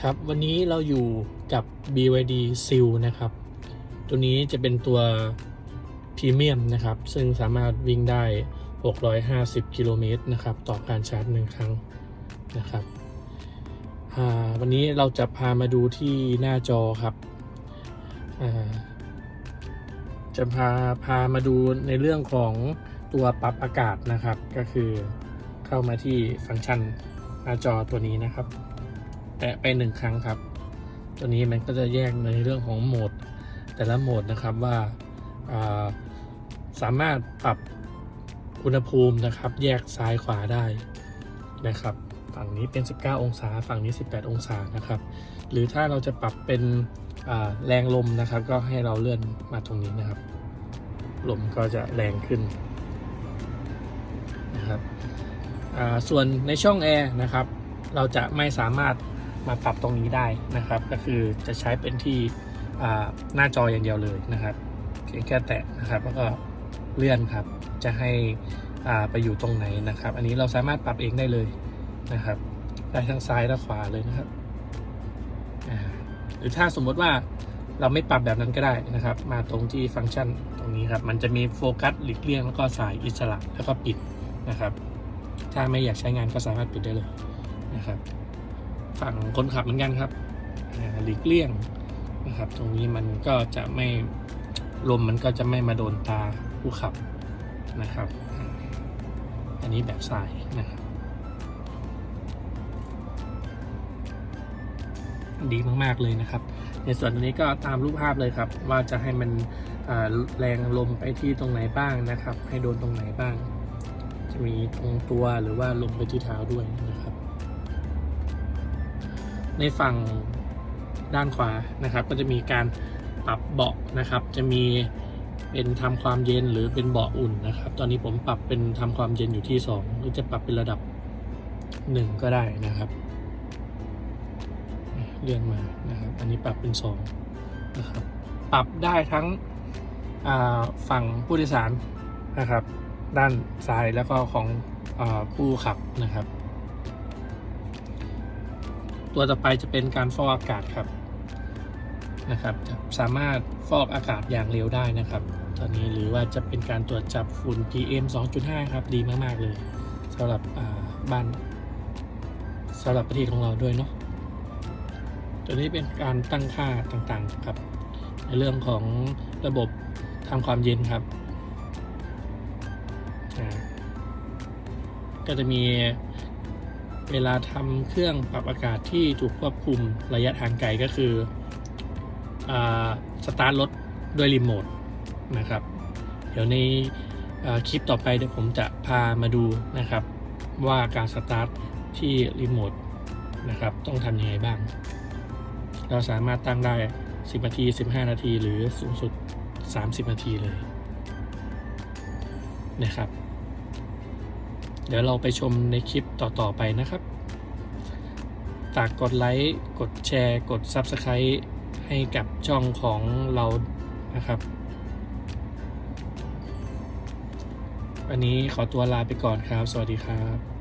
ครับวันนี้เราอยู่กับ BYD Seal นะครับ ตัวนี้จะเป็นตัวพรีเมียมนะครับ ซึ่งสามารถวิ่งได้ 650 กิโลเมตรนะครับ ต่อการชาร์จหนึ่งครั้งนะครับวันนี้เราจะพามาดูที่หน้าจอครับจะพาพามาดูในเรื่องของตัวปรับอากาศนะครับ ก็คือเข้ามาที่ฟังก์ชันหน้าจอตัวนี้นะครับ ตะไปหนึ่งครั้งครับ ตัวนี้มันก็จะแยกในเรื่องของโหมด แต่ละโหมดนะครับว่าาสามารถปรับอุณหภูมินะครับ แยกซ้ายขวาได้นะครับ ฝั่งนี้เป็น 19 องศา ฝั่งนี้ 18 องศานะครับ หรือถ้าเราจะปรับเป็นแรงลมนะครับ ก็ให้เราเลื่อนมาตรงนี้นะครับ ลมก็จะแรงขึ้นนะครับส่วนในช่องแอร์นะครับ เราจะไม่สามารถ มาปรับตรงนี้ได้นะครับ ก็คือจะใช้เป็นที่หน้าจออย่างเดียวเลยนะครับเพียงแค่แตะนะครับแล้วก็เลื่อนครับ จะให้ไปอยู่ตรงไหนนะครับ อันนี้เราสามารถปรับเองได้เลยนะครับ ได้ทั้งซ้ายและขวาเลยนะครับหรือถ้าสมมติว่าเราไม่ปรับแบบนั้นก็ได้นะครับ มาตรงที่ฟังก์ชันตรงนี้ครับ มันจะมีโฟกัสหลีกเลี่ยงแล้วก็สายอิสระแล้วก็ปิดนะครับ ถ้าไม่อยากใช้งานก็สามารถปิดได้เลยนะครับ ฝั่งคนขับเหมือนกันครับหลีกเลี่ยงนะครับ ตรงนี้มันก็จะไม่ลมมันก็จะไม่มาโดนตาผู้ขับนะครับ อันนี้แบบสายนะครับ ดีมากๆเลยนะครับ ในส่วนตรงนี้ก็ตามรูปภาพเลยครับ ว่าจะให้มันแรงลมไปที่ตรงไหนบ้างนะครับ ให้โดนตรงไหนบ้าง จะมีตรงตัวหรือว่าลงไปที่เท้าด้วยนะครับ ในฝั่งด้านขวานะครับ ก็จะมีการปรับเบาะนะครับ จะมีเป็นทำความเย็นหรือเป็นเบาะอุ่นนะครับ ตอนนี้ผมปรับเป็นทำความเย็นอยู่ที่ 2 หรือจะปรับเป็นระดับ 1 ก็ได้นะครับเลื่อนมานะครับ อันนี้ปรับเป็น2นะครับปรับได้ทั้งฝั่งผู้โดยสารนะครับ ด้านซ้ายแล้วก็ของอผู้ขับนะครับ ตัวต่อไปจะเป็นการฟอกอากาศครับนะครับสามารถฟอกอากาศอย่างเร็วได้นะครับ ตอนนี้หรือว่าจะเป็นการตรวจจับฝุ่น PM 2.5 ครับดีมากๆเลยสำหรับบ้านสำหรับประเทศของเราด้วยเนาะตัวนี้เป็นการตั้งค่าต่างๆครับ ในเรื่องของระบบทำความเย็นครับ ก็จะมี เวลาทำเครื่องปรับอากาศที่ถูกควบคุมระยะทางไกลก็คืออสตาร์ทรถด้วยรีโมทนะครับ เดี๋ยวในคลิปต่อไปเดี๋ยวผมจะพามาดูนะครับ ว่าการสตาร์ทที่รีโมทนะครับต้องทำยังไงบ้าง เราสามารถตั้งได้ 10 นาที 15 นาที หรือสูงสุด 30 นาทีเลยนะครับ เดี๋ยวเราไปชมในคลิปต่อ ๆ ไปนะครับ ฝากกดไลค์ กดแชร์ กด Subscribe ให้กับช่องของเรานะครับ วันนี้ขอตัวลาไปก่อนครับ สวัสดีครับ